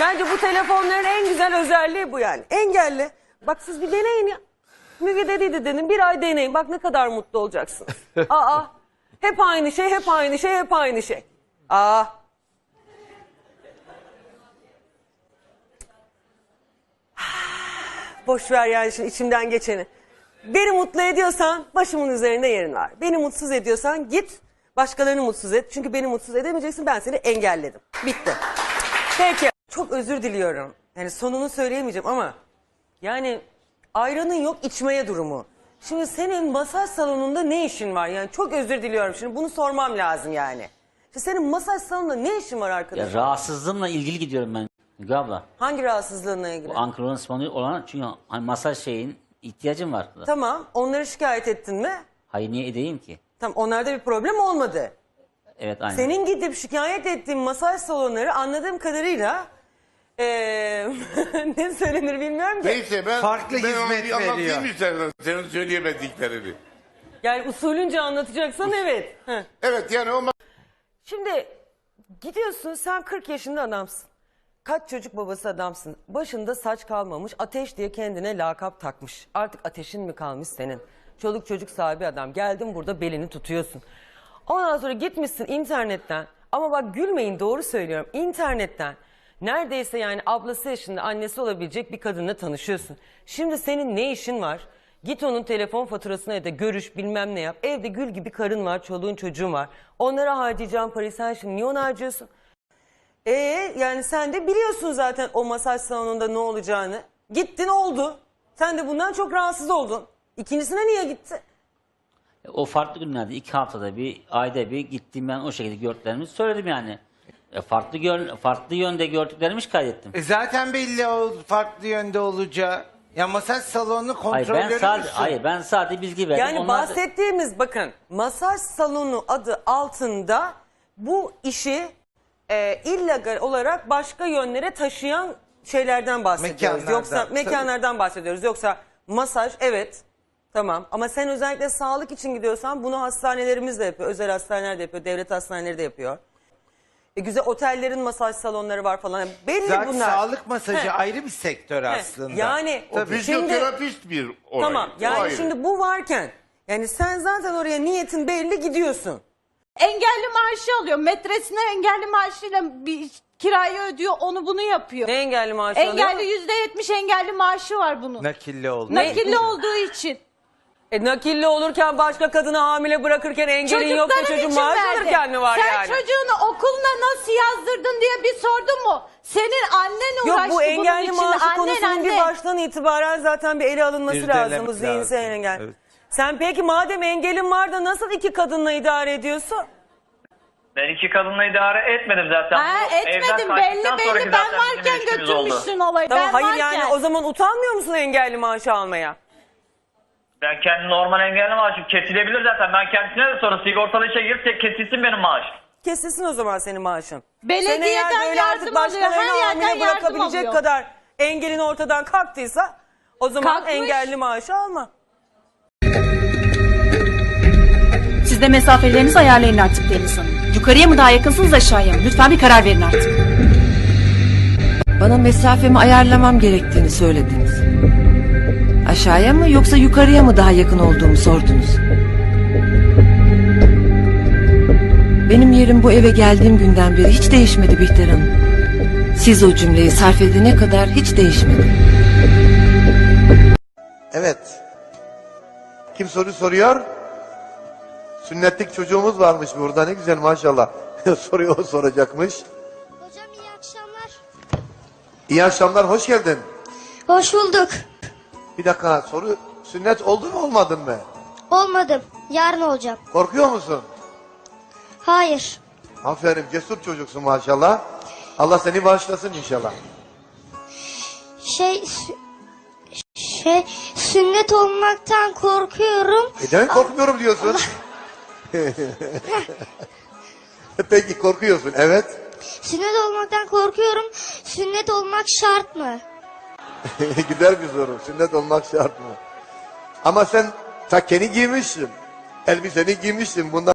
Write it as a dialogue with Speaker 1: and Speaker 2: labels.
Speaker 1: Bence bu telefonların en güzel özelliği bu yani. Engelli. Bak siz bir deneyin ya. Müge dediydi dedim bir ay deneyin. Bak ne kadar mutlu olacaksınız. Aa. Hep aynı şey, hep aynı şey, hep aynı şey. Aa. Boş ver yani şimdi içimden geçeni. Beni mutlu ediyorsan başımın üzerinde yerin var. Beni mutsuz ediyorsan git başkalarını mutsuz et. Çünkü beni mutsuz edemeyeceksin ben seni engelledim. Bitti. Peki. Çok özür diliyorum. Yani sonunu söyleyemeyeceğim ama yani ayranın yok içmeye durumu. Şimdi senin masaj salonunda ne işin var? Yani çok özür diliyorum şimdi bunu sormam lazım yani. Şimdi senin masaj salonunda ne işin var
Speaker 2: Ya
Speaker 1: arkadaşım?
Speaker 2: rahatsızlığımla ilgili gidiyorum ben Müge abla.
Speaker 1: Hangi rahatsızlığına ilgili?
Speaker 2: Bu ankylozing spondylit olan çünkü hani masaj şeyin ihtiyacım var.
Speaker 1: Tamam onları şikayet ettin mi?
Speaker 2: Hayır niye edeyim ki?
Speaker 1: Tamam onlarda bir problem olmadı.
Speaker 2: Evet aynen.
Speaker 1: Senin gidip şikayet ettiğin masaj salonları anladığım kadarıyla eee ne söylenir bilmiyorum ki.
Speaker 3: Neyse ben
Speaker 4: Farklı
Speaker 3: ben onu
Speaker 4: hizmet
Speaker 3: bir anlatayım
Speaker 4: veriyor.
Speaker 3: istersen senin söyleyemediklerini.
Speaker 1: Yani usulünce anlatacaksan evet. Heh.
Speaker 3: Evet yani o
Speaker 1: Şimdi gidiyorsun sen 40 yaşında adamsın. Kaç çocuk babası adamsın. Başında saç kalmamış. Ateş diye kendine lakap takmış. Artık ateşin mi kalmış senin? Çoluk çocuk sahibi adam. Geldin burada belini tutuyorsun. Ondan sonra gitmişsin internetten. Ama bak gülmeyin doğru söylüyorum. İnternetten neredeyse yani ablası yaşında annesi olabilecek bir kadınla tanışıyorsun. Şimdi senin ne işin var? Git onun telefon faturasına ya da görüş bilmem ne yap. Evde gül gibi karın var, çoluğun çocuğun var. Onlara harcayacağın parayı sen şimdi niye ona harcıyorsun? Ee yani sen de biliyorsun zaten o masaj salonunda ne olacağını. Gittin oldu. Sen de bundan çok rahatsız oldun. İkincisine niye gitti?
Speaker 2: O farklı günlerde iki haftada bir ayda bir gittim ben o şekilde gördüklerimi söyledim yani. E, farklı gör, farklı yönde gördüklerimi kaydettim.
Speaker 4: E zaten belli o farklı yönde olacağı. Ya masaj salonu
Speaker 2: Hayır
Speaker 4: kontrolörü
Speaker 2: ben sadece hayır ben sadece bilgi verdim.
Speaker 1: Yani
Speaker 2: Onlar da-
Speaker 1: bahsettiğimiz bakın masaj salonu adı altında bu işi e, illegal olarak başka yönlere taşıyan şeylerden bahsediyoruz.
Speaker 4: Mekanlardan,
Speaker 1: Yoksa
Speaker 4: tabii.
Speaker 1: mekanlardan bahsediyoruz. Yoksa masaj evet tamam ama sen özellikle sağlık için gidiyorsan bunu hastanelerimiz de yapıyor. Özel hastaneler de yapıyor. Devlet hastaneleri de yapıyor. E, güzel otellerin masaj salonları var falan. Belli
Speaker 4: Zaten
Speaker 1: bunlar.
Speaker 4: sağlık masajı
Speaker 1: He.
Speaker 4: ayrı bir sektör
Speaker 1: He.
Speaker 4: aslında.
Speaker 1: Yani
Speaker 3: o
Speaker 1: şimdi
Speaker 3: fizyoterapist bir olay.
Speaker 1: tamam
Speaker 3: O
Speaker 1: yani
Speaker 3: ayrı.
Speaker 1: şimdi bu varken yani sen zaten oraya niyetin belli gidiyorsun.
Speaker 5: Engelli maaşı alıyor. Metresine engelli maaşıyla bir kirayı ödüyor. Onu bunu yapıyor.
Speaker 1: Ne engelli maaşı alıyor?
Speaker 5: Engelli yüzde yetmiş engelli maaşı var bunun.
Speaker 4: Nakilli oldu.
Speaker 5: Nakilli olduğu için.
Speaker 1: E, nakilli olurken başka kadını hamile bırakırken engelin yok da
Speaker 5: Çocukların
Speaker 1: çocuğun
Speaker 5: için
Speaker 1: maaş
Speaker 5: verdi.
Speaker 1: alırken mi var
Speaker 5: Sen
Speaker 1: yani?
Speaker 5: çocuğunu okuluna nasıl yazdırdın diye bir sordun mu? Senin annen
Speaker 1: Yok
Speaker 5: uğraştı
Speaker 1: bu engelli
Speaker 5: bunun için.
Speaker 1: maaşı
Speaker 5: Annen,
Speaker 1: konusunun bir
Speaker 5: annen.
Speaker 1: baştan itibaren zaten bir ele alınması
Speaker 4: İrdelemek
Speaker 1: lazım bu zihinsel
Speaker 4: lazım.
Speaker 1: engel.
Speaker 4: Evet.
Speaker 1: Sen peki madem engelin var da nasıl iki kadınla idare ediyorsun?
Speaker 6: Ben iki kadınla idare etmedim zaten.
Speaker 5: Ha, etmedim belli belli. Ben varken götürmüşsün olayı.
Speaker 1: Tamam
Speaker 5: ben
Speaker 1: hayır
Speaker 5: varken.
Speaker 1: yani o zaman utanmıyor musun engelli maaşı almaya?
Speaker 6: Ben kendi normal engelli maaşım kesilebilir zaten. Ben kendisine de sonra sigortalı işe girip tek- kesilsin benim maaş.
Speaker 1: Kesilsin o zaman senin maaşın.
Speaker 5: Belediyeden
Speaker 1: Sen eğer böyle artık
Speaker 5: yardım alıyor, her yerden
Speaker 1: hamile
Speaker 5: yardım
Speaker 1: bırakabilecek
Speaker 5: alıyor.
Speaker 1: kadar engelin ortadan kalktıysa o zaman
Speaker 5: Kalkmış.
Speaker 1: engelli maaşı alma.
Speaker 7: Siz de mesafelerinizi ayarlayın artık Deniz Hanım. Yukarıya mı daha yakınsınız aşağıya mı? Lütfen bir karar verin artık.
Speaker 8: Bana mesafemi ayarlamam gerektiğini söylediniz. Aşağıya mı yoksa yukarıya mı daha yakın olduğumu sordunuz. Benim yerim bu eve geldiğim günden beri hiç değişmedi Bihter Hanım. Siz o cümleyi sarf edene kadar hiç değişmedi.
Speaker 9: Evet. Kim soru soruyor? Sünnetlik çocuğumuz varmış burada ne güzel maşallah. Soruyu o soracakmış.
Speaker 10: Hocam iyi akşamlar.
Speaker 9: İyi akşamlar hoş geldin.
Speaker 10: Hoş bulduk.
Speaker 9: Bir dakika soru sünnet oldun mu olmadın mı?
Speaker 10: Olmadım. Yarın olacağım.
Speaker 9: Korkuyor musun?
Speaker 10: Hayır.
Speaker 9: Aferin cesur çocuksun maşallah. Allah seni bağışlasın inşallah.
Speaker 10: Şey şey sünnet olmaktan korkuyorum.
Speaker 9: Neden korkmuyorum diyorsun? Peki korkuyorsun evet.
Speaker 10: Sünnet olmaktan korkuyorum. Sünnet olmak şart mı?
Speaker 9: Güzel bir soru. Sünnet olmak şart mı? Ama sen takkeni giymişsin. Elbiseni giymişsin. Bundan